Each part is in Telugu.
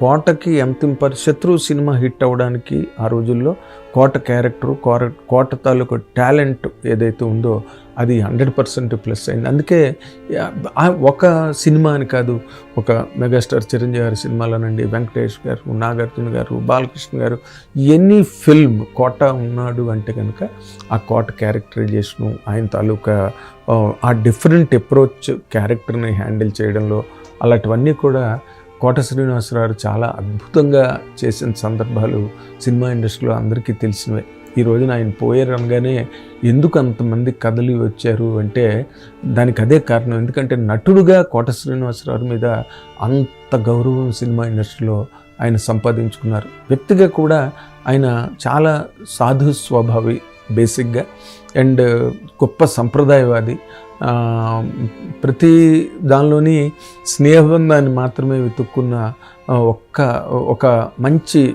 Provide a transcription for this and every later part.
కోటకి ఎంతింపర్ శత్రు శత్రువు సినిమా హిట్ అవ్వడానికి ఆ రోజుల్లో కోట క్యారెక్టరు కోర కోట తాలూకు టాలెంట్ ఏదైతే ఉందో అది హండ్రెడ్ పర్సెంట్ ప్లస్ అయింది. అందుకే ఒక సినిమా అని కాదు ఒక మెగాస్టార్ చిరంజీవి గారి సినిమాలోనండి వెంకటేష్ గారు నాగార్జున గారు బాలకృష్ణ గారు ఎనీ ఫిల్మ్ కోట ఉన్నాడు అంటే కనుక ఆ కోట క్యారెక్టరైజేషను ఆయన తాలూకా ఆ డిఫరెంట్ అప్రోచ్ క్యారెక్టర్ని హ్యాండిల్ చేయడంలో అలాంటివన్నీ కూడా కోట శ్రీనివాసరావు చాలా అద్భుతంగా చేసిన సందర్భాలు సినిమా ఇండస్ట్రీలో అందరికీ తెలిసినవే. ఈ రోజున ఆయన పోయారు అనగానే ఎందుకు అంతమంది కథలు వచ్చారు అంటే దానికి అదే కారణం. ఎందుకంటే నటుడుగా కోట శ్రీనివాసరావు మీద అంత గౌరవం సినిమా ఇండస్ట్రీలో ఆయన సంపాదించుకున్నారు. వ్యక్తిగా కూడా ఆయన చాలా సాధు స్వభావి బేసిక్గా. అండ్ గొప్ప సంప్రదాయవాది. ప్రతి దానిలోని స్నేహబంధాన్ని మాత్రమే వెతుక్కున్న ఒక్క ఒక మంచి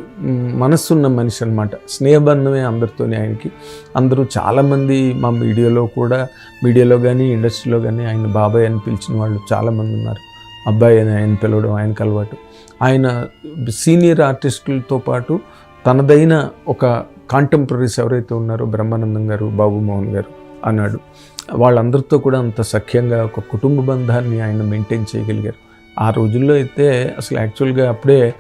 మనస్సున్న మనిషి అనమాట స్నేహబంధమే అందరితోనే ఆయనకి. అందరూ చాలామంది మా మీడియాలో కూడా మీడియాలో కానీ ఇండస్ట్రీలో కానీ ఆయన బాబాయ్ అని పిలిచిన వాళ్ళు చాలామంది ఉన్నారు. అబ్బాయి అని ఆయన పిలవడం ఆయనకు అలవాటు. ఆయన సీనియర్ ఆర్టిస్టులతో పాటు తనదైన ఒక కాంటెంపరీస్ ఎవరైతే ఉన్నారో బ్రహ్మానందం గారు బాబు మోహన్ గారు అన్నాడు. వాళ్ళందరితో కూడా అంత సఖ్యంగా ఒక కుటుంబ బంధాన్ని ఆయన మెయింటైన్ చేయగలిగారు. ఆ రోజుల్లో అయితే అసలు యాక్చువల్గా అప్పుడే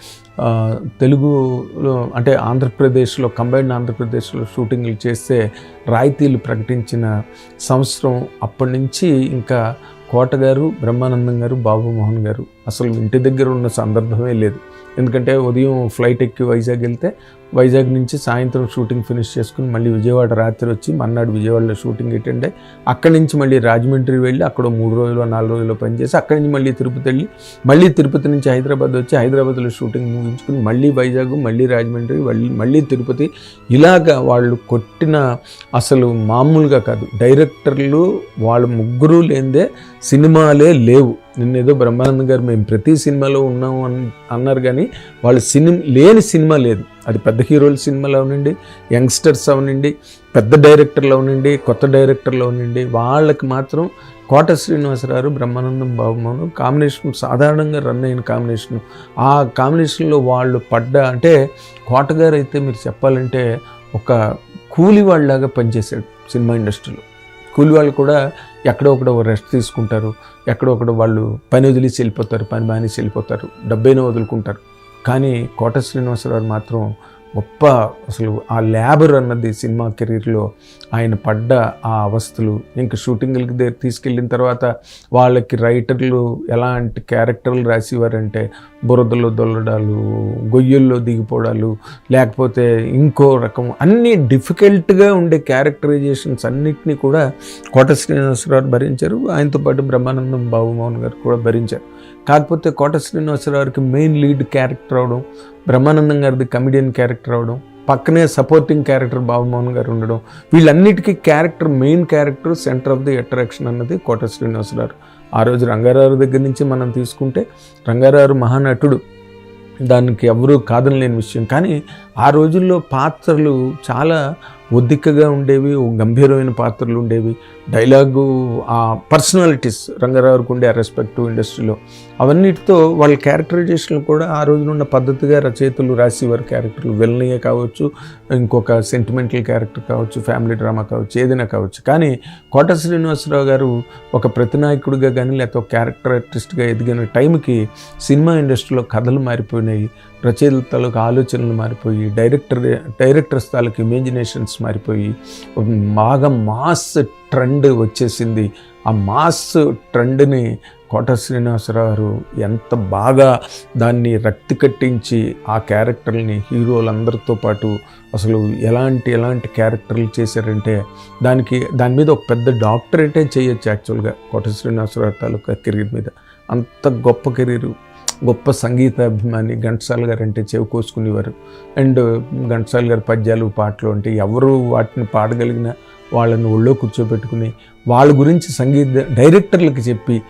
తెలుగులో అంటే ఆంధ్రప్రదేశ్లో కంబైన్డ్ ఆంధ్రప్రదేశ్లో షూటింగ్లు చేస్తే రాయితీలు ప్రకటించిన సంవత్సరం అప్పటి నుంచి ఇంకా కోటగారు బ్రహ్మానందం గారు బాబుమోహన్ గారు అసలు ఇంటి దగ్గర ఉన్న సందర్భమే లేదు. ఎందుకంటే ఉదయం ఫ్లైట్ ఎక్కి వైజాగ్ వెళ్తే వైజాగ్ నుంచి సాయంత్రం షూటింగ్ ఫినిష్ చేసుకుని మళ్ళీ విజయవాడ రాత్రి వచ్చి మన్నాడు విజయవాడలో షూటింగ్ అటెండ్ అయ్యి అక్కడి నుంచి మళ్ళీ రాజమండ్రి వెళ్ళి అక్కడ మూడు రోజులు నాలుగు రోజులు పనిచేసి అక్కడి నుంచి మళ్ళీ తిరుపతి వెళ్ళి మళ్ళీ తిరుపతి నుంచి హైదరాబాద్ వచ్చి హైదరాబాద్లో షూటింగ్ ముగించుకుని మళ్ళీ వైజాగ్ మళ్ళీ రాజమండ్రి మళ్ళీ మళ్ళీ తిరుపతి. ఇలాగా వాళ్ళు కొట్టిన అసలు మామూలుగా కాదు. డైరెక్టర్లు వాళ్ళ ముగ్గురు లేనిదే సినిమాలే లేవు. నిన్నేదో బ్రహ్మానందం గారు మేము ప్రతి సినిమాలో ఉన్నాము అని అన్నారు కానీ వాళ్ళు సినిమా లేని సినిమా లేదు. అది పెద్ద హీరోల సినిమాలు అవనండి యంగ్స్టర్స్ అవనండి పెద్ద డైరెక్టర్లు అవనండి కొత్త డైరెక్టర్లు అవనండి. వాళ్ళకి మాత్రం కోట శ్రీనివాసరావు బ్రహ్మానందం బాబుమోహన్ కాంబినేషన్ సాధారణంగా రన్ అయిన కాంబినేషన్. ఆ కాంబినేషన్లో వాళ్ళు పడ్డ అంటే కోటగారు అయితే మీరు చెప్పాలంటే ఒక కూలి వాళ్ళలాగా పనిచేశాడు సినిమా ఇండస్ట్రీలో. కూలి వాళ్ళు కూడా ఎక్కడో ఒకడో రెస్ట్ తీసుకుంటారు. ఎక్కడో ఒకడో వాళ్ళు పని వదిలేసి వెళ్ళిపోతారు. పని మానేసి వెళ్ళిపోతారు. డబ్బైనా వదులుకుంటారు. కానీ కోట శ్రీనివాసరావు మాత్రం గొప్ప అసలు ఆ ల్యాబర్ అన్నది సినిమా కెరీర్లో ఆయన పడ్డ ఆ అవస్థలు ఇంకా షూటింగ్లకి దగ్గర తీసుకెళ్ళిన తర్వాత వాళ్ళకి రైటర్లు ఎలాంటి క్యారెక్టర్లు రాసేవారంటే బురదలో దొల్లడాలు గొయ్యల్లో దిగిపోవడాలు లేకపోతే ఇంకో రకం అన్నీ డిఫికల్ట్గా ఉండే క్యారెక్టరైజేషన్స్ అన్నిటినీ కూడా కోట శ్రీనివాసరావు భరించారు. ఆయనతో పాటు బ్రహ్మానందం బాబుమోహన్ గారు కూడా భరించారు. కాకపోతే కోట శ్రీనివాసరావుకి మెయిన్ లీడ్ క్యారెక్టర్ అవడం బ్రహ్మానందం గారిది కమిడియన్ క్యారెక్టర్ అవడం పక్కనే సపోర్టింగ్ క్యారెక్టర్ బాబుమోహన్ గారు ఉండడం వీళ్ళన్నిటికీ character main character center of the attraction అన్నది కోట శ్రీనివాసరావు. ఆ రోజు రంగారావు దగ్గర నుంచి మనం తీసుకుంటే రంగారావు మహానటుడు. దానికి ఎవరూ కాదని లేని విషయం. కానీ ఆ రోజుల్లో పాత్రలు చాలా ఒద్దిక్కగా ఉండేవి గంభీరమైన పాత్రలు ఉండేవి. డైలాగు ఆ పర్సనాలిటీస్ రంగారావుకి ఉండే ఆ రెస్పెక్ట్ ఇండస్ట్రీలో. అవన్నిటితో వాళ్ళ క్యారెక్టరైజేషన్లు కూడా ఆ రోజున ఉన్న పద్ధతిగా రచయితలు రాసేవారు క్యారెక్టర్లు వెల్నయ్య కావచ్చు ఇంకొక సెంటిమెంటల్ క్యారెక్టర్ కావచ్చు ఫ్యామిలీ డ్రామా కావచ్చు ఏదైనా కావచ్చు. కానీ కోట శ్రీనివాసరావు గారు ఒక ప్రతినాయకుడిగా కానీ లేకపోతే ఒక క్యారెక్టర్ ఆర్టిస్ట్గా ఎదిగిన టైంకి సినిమా ఇండస్ట్రీలో కథలు మారిపోయినాయి. రచయితలకు ఆలోచనలు మారిపోయి డైరెక్టర్ డైరెక్టర్స్ తాలూకు ఇమాజినేషన్స్ మారిపోయి బాగా మాస్ ట్రెండ్ వచ్చేసింది. ఆ మాస్ ట్రెండ్ని కోట శ్రీనివాసరావు గారు ఎంత బాగా దాన్ని రక్తి కట్టించి ఆ క్యారెక్టర్ని హీరోలందరితో పాటు అసలు ఎలాంటి ఎలాంటి క్యారెక్టర్లు చేశారంటే దానికి దాని మీద ఒక పెద్ద డాక్టరేటే చేయొచ్చు యాక్చువల్గా కోట శ్రీనివాసరావు తాలూకా కెరీర్ మీద. అంత గొప్ప కెరీరు. గొప్ప సంగీత అభిమాని ఘంటసాల గారు అంటే చెవి కోసుకునేవారు. అండ్ ఘంటసాల గారి పద్యాలు పాటలు అంటే ఎవరు వాటిని పాడగలిగిన వాళ్ళని ఒళ్ళో కూర్చోబెట్టుకుని వాళ్ళ గురించి సంగీత డైరెక్టర్లకు చెప్పి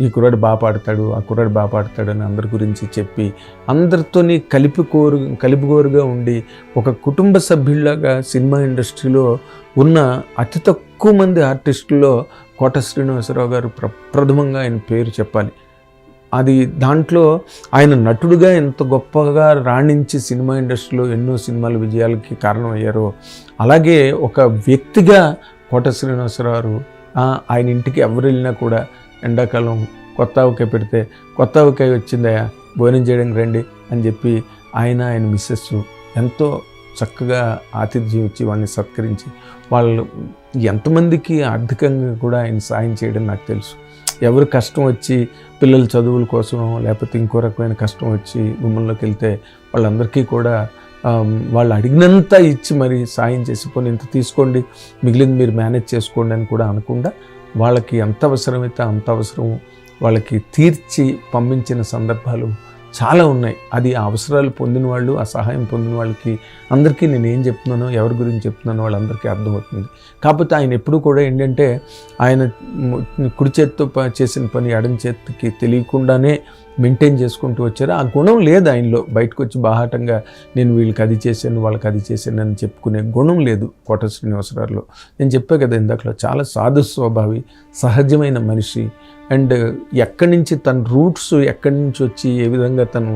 ఈ కుర్రాడు బాగా పాడతాడు ఆ కుర్రాడు బాగా పాడతాడు అని అందరి గురించి చెప్పి అందరితోని కలిపి కోరు కలిపికోరుగా ఉండి ఒక కుటుంబ సభ్యుల్లాగా సినిమా ఇండస్ట్రీలో ఉన్న అతి తక్కువ మంది ఆర్టిస్టుల్లో కోట శ్రీనివాసరావు గారు ప్రప్రథమంగా ఆయన పేరు చెప్పాలి. అది దాంట్లో ఆయన నటుడుగా ఎంత గొప్పగా రాణించి సినిమా ఇండస్ట్రీలో ఎన్నో సినిమాల విజయాలకి కారణమయ్యారో అలాగే ఒక వ్యక్తిగా కోట శ్రీనివాసరావు ఆయన ఇంటికి ఎవరు వెళ్ళినా కూడా ఎండాకాలం కొత్త ఆవకాయ పెడితే కొత్త ఆవకాయ వచ్చిందయ్యా భోజనం చేయడానికి రండి అని చెప్పి ఆయన ఆయన మిస్సెస్ ఎంతో చక్కగా ఆతిథ్యం ఇచ్చి వాళ్ళని సత్కరించి వాళ్ళు ఎంతమందికి ఆర్థికంగా కూడా ఆయన సాయం చేయడం నాకు తెలుసు. ఎవరు కష్టం వచ్చి పిల్లల చదువుల కోసం లేకపోతే ఇంకో రకమైన కష్టం వచ్చి గుమ్మంలోకి వెళ్తే వాళ్ళందరికీ కూడా వాళ్ళు అడిగినంత ఇచ్చి మరి సాయం చేసి పోనీ ఇంత తీసుకోండి మిగిలింది మీరు మేనేజ్ చేసుకోండి అని కూడా అనకుండా వాళ్ళకి ఎంత అవసరమైతే అంత అవసరం వాళ్ళకి తీర్చి పంపించిన సందర్భాలు చాలా ఉన్నాయి. అది ఆ అవసరాలు పొందిన వాళ్ళు ఆ సహాయం పొందిన వాళ్ళకి అందరికీ నేను ఏం చెప్తున్నానో ఎవరి గురించి చెప్తున్నానో వాళ్ళందరికీ అర్థమవుతుంది. కాకపోతే ఆయన ఎప్పుడూ కూడా ఏంటంటే ఆయన కుడి చేతితో చేసిన పని ఎడం చేతికి తెలియకుండానే మెయింటైన్ చేసుకుంటూ వచ్చారు. ఆ గుణం లేదు ఆయనలో. బయటకు వచ్చి బాహాటంగా నేను వీళ్ళకి అది చేశాను వాళ్ళకి అది చేశాను అని చెప్పుకునే గుణం లేదు కోట శ్రీనివాసరావులో. నేను చెప్పా కదా ఇందాకలో చాలా సాధు స్వభావి సహజమైన మనిషి. అండ్ ఎక్కడి నుంచి తన రూట్స్ ఎక్కడి నుంచి వచ్చి ఏ విధంగా తను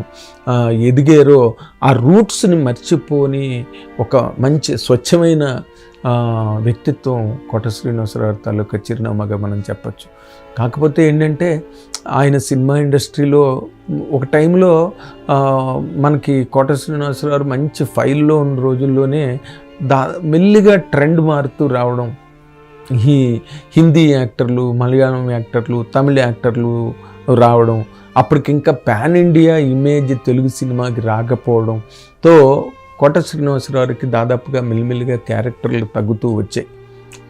ఎదిగారో ఆ రూట్స్ని మర్చిపోని ఒక మంచి స్వచ్ఛమైన వ్యక్తిత్వం కోట శ్రీనివాసరావు తాలూకా చిరునామాగా మనం చెప్పచ్చు. కాకపోతే ఏంటంటే ఆయన సినిమా ఇండస్ట్రీలో ఒక టైంలో మనకి కోట శ్రీనివాసరావు మంచి ఫైల్లో ఉన్న రోజుల్లోనే దా మెల్లిగా ట్రెండ్ మారుతూ రావడం. ఈ హిందీ యాక్టర్లు మలయాళం యాక్టర్లు తమిళ యాక్టర్లు రావడం. అప్పటికి ఇంకా పాన్ ఇండియా ఇమేజ్ తెలుగు సినిమాకి రాకపోవడంతో కోట శ్రీనివాసరావుకి దాదాపుగా మెల్లిమెల్లిగా క్యారెక్టర్లు తగ్గుతూ వచ్చాయి.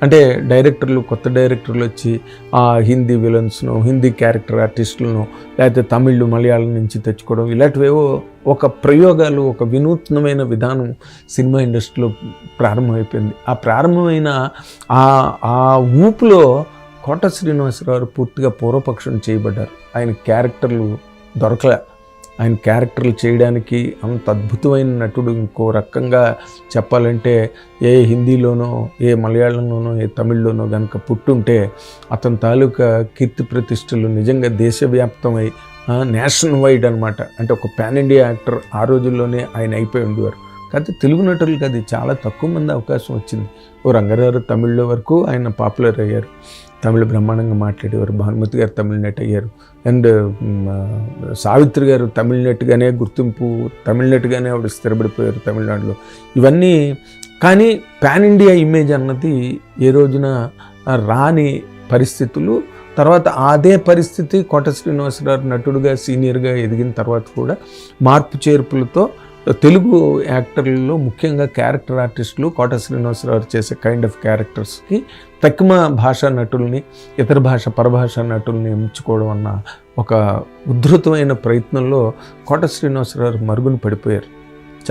అంటే డైరెక్టర్లు కొత్త డైరెక్టర్లు వచ్చి ఆ హిందీ విలన్స్ను హిందీ క్యారెక్టర్ ఆర్టిస్టులను లేకపోతే తమిళ్ మలయాళం నుంచి తెచ్చుకోవడం ఇలాంటివేవో ఒక ప్రయోగాలు ఒక వినూత్నమైన విధానం సినిమా ఇండస్ట్రీలో ప్రారంభమైపోయింది. ఆ ప్రారంభమైన ఆ ఆ ఊపులో కోట శ్రీనివాసరావు పూర్తిగా పూర్వపక్షం చేయబడ్డారు. ఆయన క్యారెక్టర్లు దొరకలే. ఆయన క్యారెక్టర్లు చేయడానికి అంత అద్భుతమైన నటుడు. ఇంకో రకంగా చెప్పాలంటే ఏ హిందీలోనో ఏ మలయాళంలోనో ఏ తమిళ్ళోనో కనుక పుట్టుంటే అతని తాలూకా కీర్తి ప్రతిష్టలు నిజంగా దేశవ్యాప్తమై నేషనల్ వైడ్ అనమాట అంటే ఒక పాన్ ఇండియా యాక్టర్ ఆ రోజుల్లోనే ఆయన అయిపోయి ఉండేవారు. కాకపోతే తెలుగు నటులకు అది చాలా తక్కువ మంది అవకాశం వచ్చింది. ఓ రంగారావు తమిళ్ళో వరకు ఆయన పాపులర్ అయ్యారు. తమిళ బ్రహ్మాండంగా మాట్లాడేవారు. భానుమతి గారు తమిళ నటి అయ్యారు. అండ్ సావిత్రి గారు తమిళ నటిగానే గుర్తింపు తమిళ నటిగానే ఆవిడ స్థిరపడిపోయారు తమిళనాడులో. ఇవన్నీ కానీ పాన్ ఇండియా ఇమేజ్ అన్నది ఏ రోజున రాని పరిస్థితులు తర్వాత అదే పరిస్థితి కోట శ్రీనివాసరావు నటుడుగా సీనియర్గా ఎదిగిన తర్వాత కూడా మార్పు చేర్పులతో తెలుగు యాక్టర్లలో ముఖ్యంగా క్యారెక్టర్ ఆర్టిస్టులు కోట శ్రీనివాసరావు చేసే కైండ్ ఆఫ్ క్యారెక్టర్స్కి తక్కువ భాషా నటుల్ని ఇతర భాష పరభాషా నటుల్ని ఎంచుకోవడం అన్న ఒక ఉద్ధృతమైన ప్రయత్నంలో కోట శ్రీనివాసరావు మరుగున పడిపోయారు.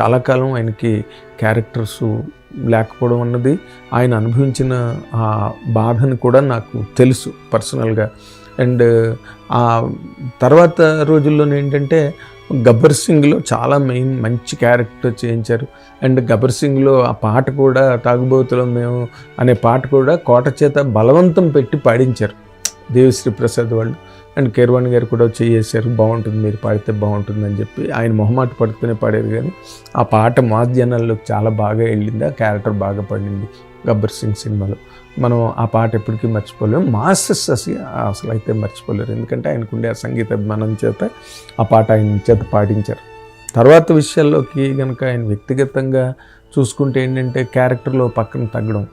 చాలా కాలం ఆయనకి క్యారెక్టర్స్ లేకపోవడం అన్నది ఆయన అనుభవించిన ఆ బాధను కూడా నాకు తెలుసు పర్సనల్గా అండ్ ఆ తర్వాత రోజుల్లోనే ఏంటంటే గబ్బర్ సింగ్లో చాలా మెయిన్ మంచి క్యారెక్టర్ చేయించారు. అండ్ గబ్బర్ సింగ్లో ఆ పాట కూడా తాగుబోతులం మేము అనే పాట కూడా కోట చేత బలవంతం పెట్టి పాడించారు. దేవిశ్రీ ప్రసాద్ వాళ్ళు. అండ్ కేర్వాణి గారు కూడా చేసేసారు బాగుంటుంది మీరు పాడితే బాగుంటుందని చెప్పి. ఆయన మొహమాట పడుతూనే పాడారు కానీ ఆ పాట మాస్ జనాల్లోకి చాలా బాగా వెళ్ళింది ఆ క్యారెక్టర్ బాగా పడింది గబ్బర్ సింగ్ సినిమాలో. మనం ఆ పాట ఎప్పటికీ మర్చిపోలేము మాస్టర్స్ అసలు అసలు అయితే మర్చిపోలేరు. ఎందుకంటే ఆయనకుండే ఆ సంగీత అభిమానం చేత ఆ పాట ఆయన చేత పాటించారు తర్వాత విషయాల్లోకి కనుక ఆయన వ్యక్తిగతంగా చూసుకుంటే ఏంటంటే క్యారెక్టర్లో పక్కన తగ్గడం.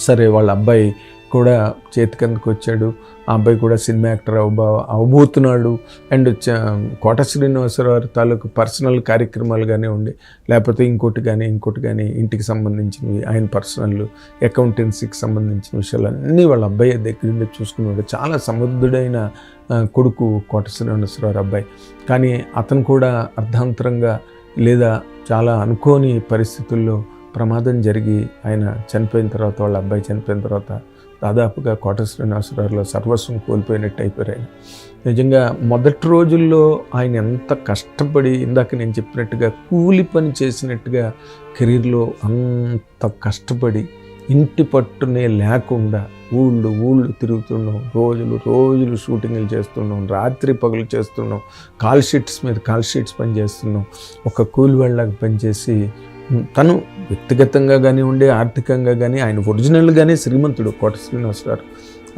సరే వాళ్ళ అబ్బాయి కూడా చేతికందుకు వచ్చాడు. ఆ అబ్బాయి కూడా సినిమా యాక్టర్ అవబో అవబోతున్నాడు. అండ్ చ- కోట శ్రీనివాసరావు తాలూకు పర్సనల్ కార్యక్రమాలు కానీ ఉండి లేకపోతే ఇంకోటి కానీ ఇంకోటి కానీ ఇంటికి సంబంధించినవి ఆయన పర్సనల్ అకౌంటెన్సీకి సంబంధించిన విషయాలు అన్నీ వాళ్ళ అబ్బాయి దగ్గర నుండి చూసుకున్నాడు. చాలా సమర్థుడైన కొడుకు కోట శ్రీనివాసరావు అబ్బాయి. కానీ అతను కూడా అర్ధాంతరంగా లేదా చాలా అనుకోని పరిస్థితుల్లో ప్రమాదం జరిగి ఆయన చనిపోయిన తర్వాత వాళ్ళ అబ్బాయి చనిపోయిన తర్వాత దాదాపుగా కోట శ్రీనివాసరావులో సర్వస్వం కోల్పోయినట్టు అయిపోయారు ఆయన. నిజంగా మొదటి రోజుల్లో ఆయన ఎంత కష్టపడి ఇందాక నేను చెప్పినట్టుగా కూలి పని చేసినట్టుగా కెరీర్లో అంత కష్టపడి ఇంటి పట్టునే లేకుండా ఊళ్ళు ఊళ్ళు తిరుగుతున్నాం రోజులు రోజులు షూటింగ్లు చేస్తున్నాం రాత్రి పగులు చేస్తున్నాం కాల్ షీట్స్ మీద కాల్ షీట్స్ పని చేస్తున్నాం ఒక కూలి వెళ్ళకి పనిచేసి తను వ్యక్తిగతంగా కానివ్వండి ఆర్థికంగా కానీ ఆయన ఒరిజినల్గానే శ్రీమంతుడు కోట శ్రీనివాస్ గారు.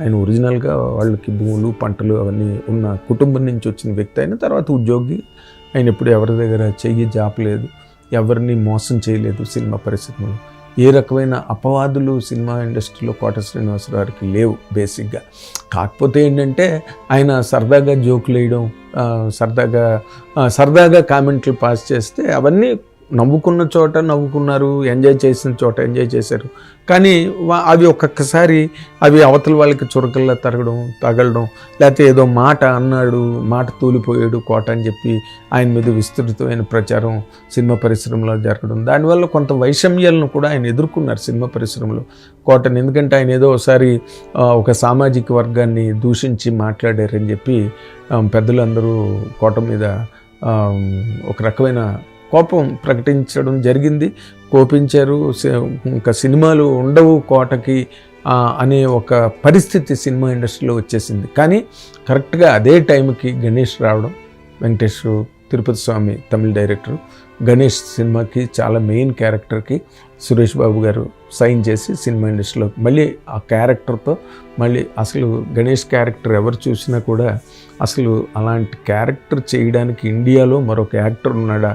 ఆయన ఒరిజినల్గా వాళ్ళకి భూములు పంటలు అవన్నీ ఉన్న కుటుంబం నుంచి వచ్చిన వ్యక్తి అయిన తర్వాత ఉద్యోగి. ఆయన ఎప్పుడు ఎవరి దగ్గర చెయ్యి జాపలేదు ఎవరిని మోసం చేయలేదు సినిమా పరిశ్రమలో. ఏ రకమైన అపవాదులు సినిమా ఇండస్ట్రీలో కోట శ్రీనివాసరావుకి గారికి లేవు బేసిక్గా. కాకపోతే ఏంటంటే ఆయన సరదాగా జోకులు వేయడం సరదాగా సరదాగా కామెంట్లు పాస్ చేస్తే అవన్నీ నవ్వుకున్న చోట నవ్వుకున్నారు ఎంజాయ్ చేసిన చోట ఎంజాయ్ చేశారు. కానీ అవి ఒక్కొక్కసారి అవి అవతల వాళ్ళకి చురకల్లా తరగడం తగలడం లేకపోతే ఏదో మాట అన్నాడు మాట తూలిపోయాడు కోట అని చెప్పి ఆయన మీద విస్తృతమైన ప్రచారం సినిమా పరిశ్రమలో జరగడం. దానివల్ల కొంత వైషమ్యాలను కూడా ఆయన ఎదుర్కొన్నారు సినిమా పరిశ్రమలో కోటను. ఎందుకంటే ఆయన ఏదో ఒకసారి ఒక సామాజిక వర్గాన్ని దూషించి మాట్లాడారని చెప్పి పెద్దలందరూ కోట మీద ఒక రకమైన కోపం ప్రకటించడం జరిగింది. కోపించారు. ఇంకా సినిమాలు ఉండవు కోటకి అనే ఒక పరిస్థితి సినిమా ఇండస్ట్రీలో వచ్చేసింది. కానీ కరెక్ట్గా అదే టైంకి గణేష్ రావడం వెంకటేష్ తిరుపతి స్వామి తమిళ డైరెక్టర్ గణేష్ సినిమాకి చాలా మెయిన్ క్యారెక్టర్కి సురేష్ బాబు గారు సైన్ చేసి సినిమా ఇండస్ట్రీలో మళ్ళీ ఆ క్యారెక్టర్తో మళ్ళీ అసలు గణేష్ క్యారెక్టర్ ఎవరు చూసినా కూడా అసలు అలాంటి క్యారెక్టర్ చేయడానికి ఇండియాలో మరొక యాక్టర్ ఉన్నాడా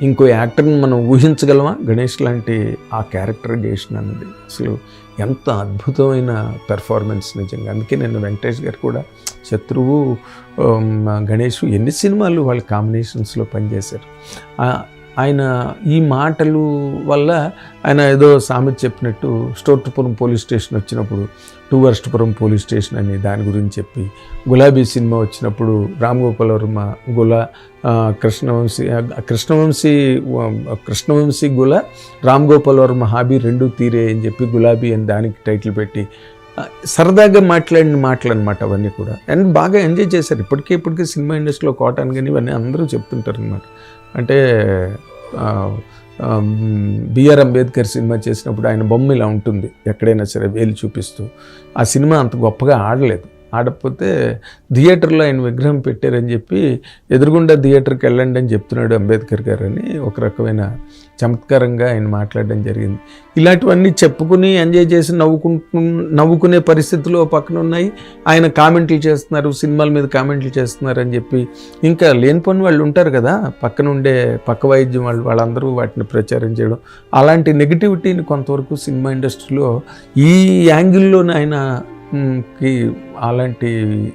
ఇంకో యాక్టర్ని మనం ఊహించగలమా? గణేష్ లాంటి ఆ క్యారెక్టర్ అన్నది. అసలు ఎంత అద్భుతమైన పెర్ఫార్మెన్స్ నిజంగా. అందుకే నేను వెంకటేష్ గారు కూడా శత్రువు గణేష్ ఎన్ని సినిమాలు వాళ్ళ కాంబినేషన్స్లో పనిచేశారు. ఆయన ఈ మాటలు వల్ల ఆయన ఏదో సామెత చెప్పినట్టు స్టోర్టుపురం పోలీస్ స్టేషన్ వచ్చినప్పుడు టూ వర్స్టుపురం పోలీస్ స్టేషన్ అని దాని గురించి చెప్పి గులాబీ సినిమా వచ్చినప్పుడు రామ్ గోపాల్ వర్మ గుల కృష్ణవంశీ కృష్ణవంశీ కృష్ణవంశీ గుల రామ్ గోపాల్ వర్మ హాబీ రెండు తీరే అని చెప్పి గులాబీ అని దానికి టైటిల్ పెట్టి సరదాగా మాట్లాడిన మాటలు అనమాట అవన్నీ కూడా. అండ్ బాగా ఎంజాయ్ చేశారు. ఇప్పటికీ ఇప్పటికీ సినిమా ఇండస్ట్రీలో కాటన్ కానీ ఇవన్నీ అందరూ చెప్తుంటారు అనమాట అంటే బిఆర్ అంబేద్కర్ సినిమా చేసినప్పుడు ఆయన బొమ్మ ఇలా ఉంటుంది. ఎక్కడైనా సరే వేలు చూపిస్తూ. ఆ సినిమా అంత గొప్పగా ఆడలేదు. ఆడకపోతే థియేటర్లో ఆయన విగ్రహం పెట్టారని చెప్పి ఎదురుగుండా థియేటర్కి వెళ్ళండి అని చెప్తున్నాడు అంబేద్కర్ గారు అని ఒక రకమైన చమత్కారంగా ఆయన మాట్లాడడం జరిగింది. ఇలాంటివన్నీ చెప్పుకుని ఎంజాయ్ చేసి నవ్వుకుంటు నవ్వుకునే పరిస్థితులు పక్కన ఉన్నాయి. ఆయన కామెంట్లు చేస్తున్నారు సినిమాల మీద కామెంట్లు చేస్తున్నారు అని చెప్పి. ఇంకా లేనిపోని వాళ్ళు ఉంటారు కదా పక్కన ఉండే పక్క వైద్యం వాళ్ళు వాళ్ళందరూ వాటిని ప్రచారం చేయడం. అలాంటి నెగిటివిటీని కొంతవరకు సినిమా ఇండస్ట్రీలో ఈ యాంగిల్లోనే ఆయన కి అలాంటి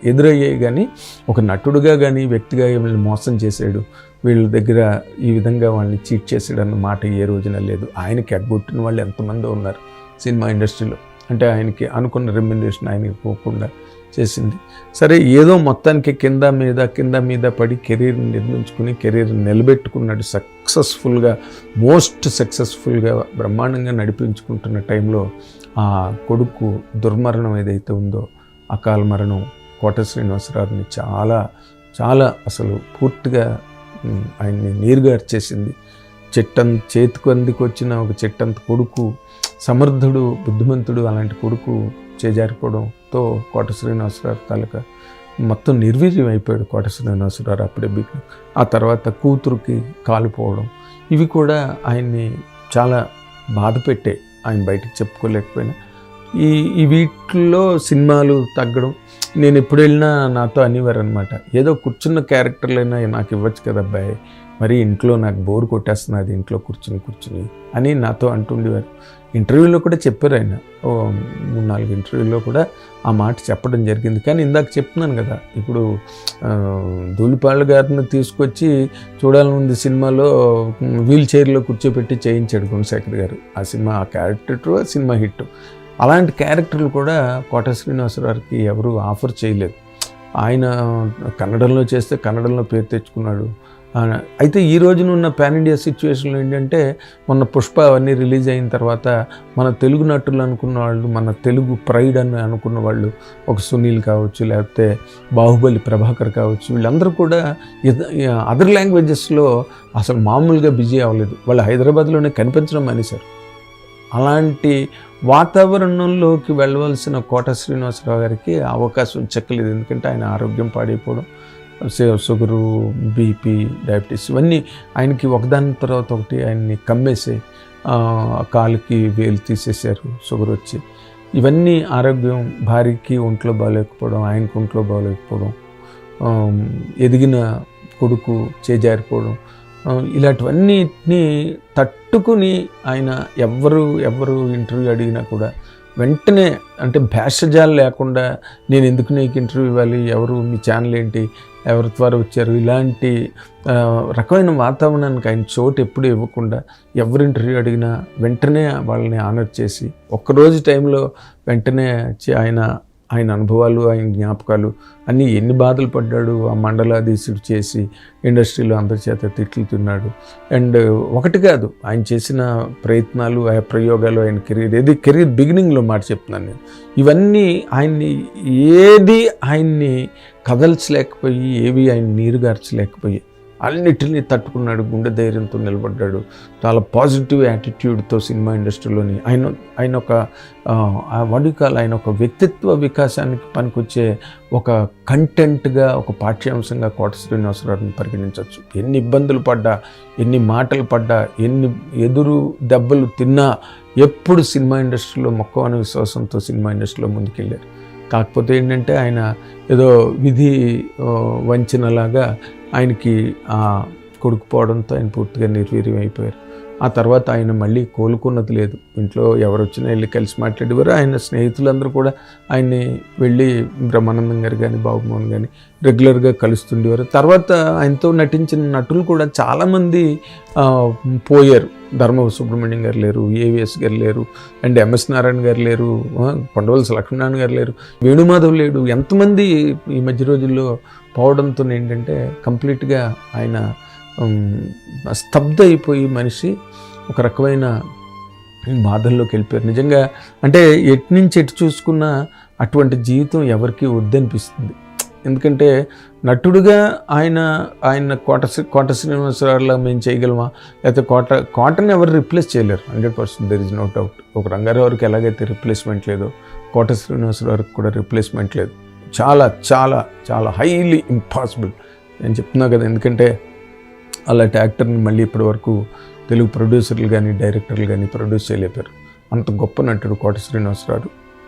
ఎదురయ్యాయి కానీ ఒక నటుడుగా కానీ వ్యక్తిగా వీళ్ళని మోసం చేశాడు. వీళ్ళ దగ్గర ఈ విధంగా వాళ్ళని చీట్ చేసాడు అన్న మాట ఏ రోజున లేదు. ఆయనకి ఎగ్గొట్టిన వాళ్ళు ఎంతమంది ఉన్నారు సినిమా ఇండస్ట్రీలో. అంటే ఆయనకి అనుకున్న రెమ్యునరేషన్ ఆయనకి పోకుండా చేసింది. సరే ఏదో మొత్తానికి కింద మీద కింద మీద పడి కెరీర్ని నిర్మించుకుని కెరీర్ని నిలబెట్టుకున్నాడు సక్సెస్ఫుల్గా మోస్ట్ సక్సెస్ఫుల్గా బ్రహ్మాండంగా నడిపించుకుంటున్న టైంలో ఆ కొడుకు దుర్మరణం ఏదైతే ఉందో అకాల మరణం కోట శ్రీనివాసరావుని చాలా చాలా అసలు పూర్తిగా ఆయన్ని నీరుగార్చేసింది చెట్టంత చేతికి అందుకు వచ్చిన ఒక చెట్టంత కొడుకు సమర్థుడు బుద్ధిమంతుడు అలాంటి కొడుకు చేజారిపోవడంతో కోట శ్రీనివాసరావు తాలూకా మొత్తం నిర్వీర్యం అయిపోయాడు కోట శ్రీనివాసరావు అప్పుడే బిగ్ ఆ తర్వాత కూతురుకి కాలిపోవడం ఇవి కూడా ఆయన్ని చాలా బాధ పెట్టాయి ఆయన బయటకు చెప్పుకోలేకపోయినా. ఈ ఈ వీటిల్లో సినిమాలు తగ్గడం నేను ఎప్పుడు వెళ్ళినా నాతో అనేవారు అనమాట ఏదో కూర్చున్న క్యారెక్టర్లైనా నాకు ఇవ్వచ్చు కదా అబ్బాయి. మరి ఇంట్లో నాకు బోర్ కొట్టేస్తున్నది ఇంట్లో కూర్చుని కూర్చుని అని నాతో అంటుండేవారు. ఇంటర్వ్యూలో కూడా చెప్పారు ఆయన. ఓ మూడు నాలుగు ఇంటర్వ్యూలో కూడా ఆ మాట చెప్పడం జరిగింది. కానీ ఇందాక చెప్తున్నాను కదా ఇప్పుడు ధూళిపాళ్ళ గారిని తీసుకొచ్చి చూడాలనుంది సినిమాలో వీల్ చైర్లో కూర్చోబెట్టి చేయించాడు గుణశేఖర్ గారు. ఆ సినిమా ఆ క్యారెక్టర్ ఆ సినిమా హిట్. అలాంటి క్యారెక్టర్లు కూడా కోట శ్రీనివాసరావుకి ఎవరు ఆఫర్ చేయలేదు. ఆయన కన్నడంలో చేస్తే కన్నడంలో పేరు తెచ్చుకున్నాడు. అయితే ఈ రోజున ఉన్న పాన్ ఇండియా సిచ్యువేషన్లో ఏంటంటే మొన్న పుష్ప అవన్నీ రిలీజ్ అయిన తర్వాత మన తెలుగు నటులు అనుకున్న వాళ్ళు మన తెలుగు ప్రైడ్ అని అనుకున్న వాళ్ళు ఒక సునీల్ కావచ్చు లేకపోతే బాహుబలి ప్రభాకర్ కావచ్చు వీళ్ళందరూ కూడా అదర్ లాంగ్వేజెస్లో అసలు మామూలుగా బిజీ అవ్వలేదు. వాళ్ళు హైదరాబాద్లోనే కనిపించడం మానేశారు. అలాంటి వాతావరణంలోకి వెళ్ళవలసిన కోట శ్రీనివాసరావు గారికి అవకాశం చెక్కలేదు. ఎందుకంటే ఆయన ఆరోగ్యం పాడైపోవడం షుగరు బీపీ డయాబెటీస్ ఇవన్నీ ఆయనకి ఒకదాని తర్వాత ఒకటి ఆయన్ని కమ్మేసి కాలుకి వేలు తీసేశారు షుగర్ వచ్చి. ఇవన్నీ ఆరోగ్యం భార్యకి ఒంట్లో బాగాలేకపోవడం ఆయనకు ఒంట్లో బాగాలేకపోవడం ఎదిగిన కొడుకు చేజారిపోవడం ఇలాంటివన్నిటిని తట్టుకుని ఆయన ఎవ్వరు ఎవ్వరు ఇంటర్వ్యూ అడిగినా కూడా వెంటనే అంటే భేషజాలు లేకుండా నేను ఎందుకు నీకు ఇంటర్వ్యూ ఇవ్వాలి? ఎవరు మీ ఛానల్ ఏంటి? ఎవరి ద్వారా వచ్చారు? ఇలాంటి రకమైన వాతావరణానికి ఆయన చోటు ఎప్పుడు ఇవ్వకుండా ఎవరు ఇంటర్వ్యూ అడిగినా వెంటనే వాళ్ళని ఆనర్ చేసి ఒక్కరోజు టైంలో వెంటనే ఆయన ఆయన అనుభవాలు ఆయన జ్ఞాపకాలు అన్నీ ఎన్ని బాధలు పడ్డాడు ఆ మండలాధీశుడు చేసి ఇండస్ట్రీలో అందరి చేత తిట్లు తిన్నాడు అండ్ ఒకటి కాదు ఆయన చేసిన ప్రయత్నాలు ఆ ప్రయోగాలు ఆయన కెరీర్ ఏది కెరీర్ బిగినింగ్లో మాట చెప్తున్నాను నేను. ఇవన్నీ ఆయన్ని ఏది ఆయన్ని కదల్చలేకపోయి ఏవి ఆయన నీరుగార్చలేకపోయి అన్నిటినీ తట్టుకున్నాడు గుండె ధైర్యంతో నిలబడ్డాడు. చాలా పాజిటివ్ యాటిట్యూడ్తో సినిమా ఇండస్ట్రీలోని ఆయన ఆయన ఒక వడికాల ఆయన ఒక వ్యక్తిత్వ వికాసానికి పనికొచ్చే ఒక కంటెంట్గా ఒక పాఠ్యాంశంగా కోట శ్రీనివాసరావుని పరిగణించవచ్చు ఎన్ని ఇబ్బందులు పడ్డా ఎన్ని మాటలు పడ్డా ఎన్ని ఎదురు దెబ్బలు తిన్నా ఎప్పుడు సినిమా ఇండస్ట్రీలో మొక్కవని విశ్వాసంతో సినిమా ఇండస్ట్రీలో ముందుకెళ్ళారు. కాకపోతే ఏంటంటే ఆయన ఏదో విధి వంచనలాగా ఆయనకి ఆ ఆయన పూర్తిగా నిర్వీర్యం అయిపోయారు. ఆ తర్వాత ఆయన మళ్ళీ కోలుకున్నది లేదు. ఇంట్లో ఎవరు వచ్చినా వెళ్ళి కలిసి మాట్లాడేవారు. ఆయన స్నేహితులందరూ కూడా ఆయన్ని వెళ్ళి బ్రహ్మానందం గారు కానీ బాబుమోహన్ కానీ రెగ్యులర్గా కలుస్తుండేవారు. తర్వాత ఆయనతో నటించిన నటులు కూడా చాలామంది పోయారు. ధర్మ సుబ్రహ్మణ్యం గారు లేరు ఏవిఎస్ గారు లేరు అండ్ ఎంఎస్ నారాయణ గారు లేరు కొండవలసి లక్ష్మీనారాయణ గారు లేరు వేణుమాధవ్ లేడు. ఎంతమంది ఈ మధ్య రోజుల్లో పోవడంతో ఏంటంటే కంప్లీట్గా ఆయన స్తబ్ద అయిపోయి మనిషి ఒక రకమైన బాధల్లోకి వెళ్ళిపోయారు. నిజంగా అంటే ఎటు నుంచి ఎటు చూసుకున్నా అటువంటి జీవితం ఎవరికీ వద్దనిపిస్తుంది. ఎందుకంటే నటుడుగా ఆయన ఆయన కోట కోట శ్రీనివాసరావులా మేము చేయగలమా? లేకపోతే కోట కోటని ఎవరు రిప్లేస్ చేయలేరు. Hundred percent there is no doubt ఒక రంగారావుకి ఎలాగైతే రిప్లేస్మెంట్ లేదో కోట శ్రీనివాసరావుకి కూడా రిప్లేస్మెంట్ లేదు. చాలా చాలా చాలా హైలీ ఇంపాసిబుల్ నేను చెప్తున్నా కదా ఎందుకంటే అలాంటి యాక్టర్ని మళ్ళీ ఇప్పటి వరకు తెలుగు ప్రొడ్యూసర్లు కానీ డైరెక్టర్లు కానీ ప్రొడ్యూస్ చేయలేపారు. అంత గొప్ప నటుడు కోట శ్రీనివాసరావు.